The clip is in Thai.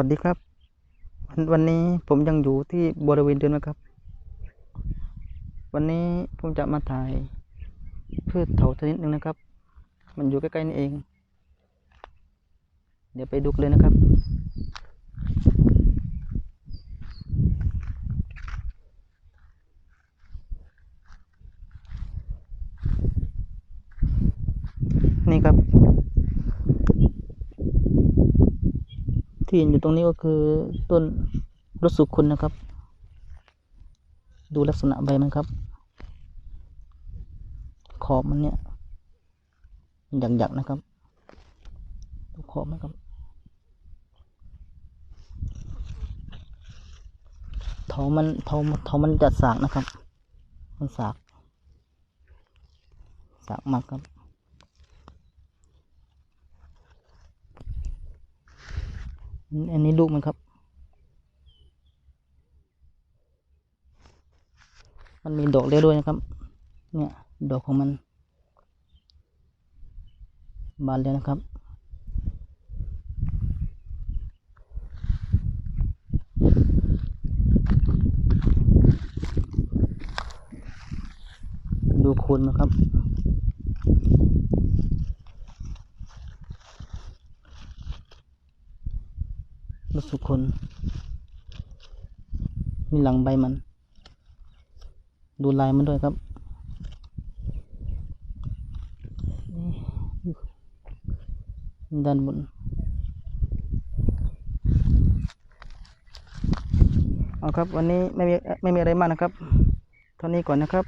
วัสดีครับ วันวันนี้ผมยังอยู่ที่บริเวณเดิมนะครับ วันนี้ผมจะมาถ่ายพืชเถาชนิดหนึ่งนะครับ มันอยู่ใกล้ๆนี่เอง เดี๋ยวไปดูเลยนะครับ นี่ครับ ที่เห็นอยู่ตรงนี้ก็คือต้นรสสุคุณนะครับ ดูลักษณะใบมันครับ ขอบมันเนี่ยหยักๆนะครับดูขอบมันครับ เถามันเถาเถามันจะสากนะครับ มันสากสากมากครับ อันนี้ลูกมันครับ มันมีดอกเลี้ยวด้วยนะครับ เนี่ยดอกของมัน บานแล้วนะครับ ดูโคนนะครับ รู้สึกคนมีหลังใบมัน ดูลายมันด้วยครับด้านบนเอาครับ วันนี้ไม่มีไม่มีอะไรมากนะครับ เท่านี้ก่อนนะครับ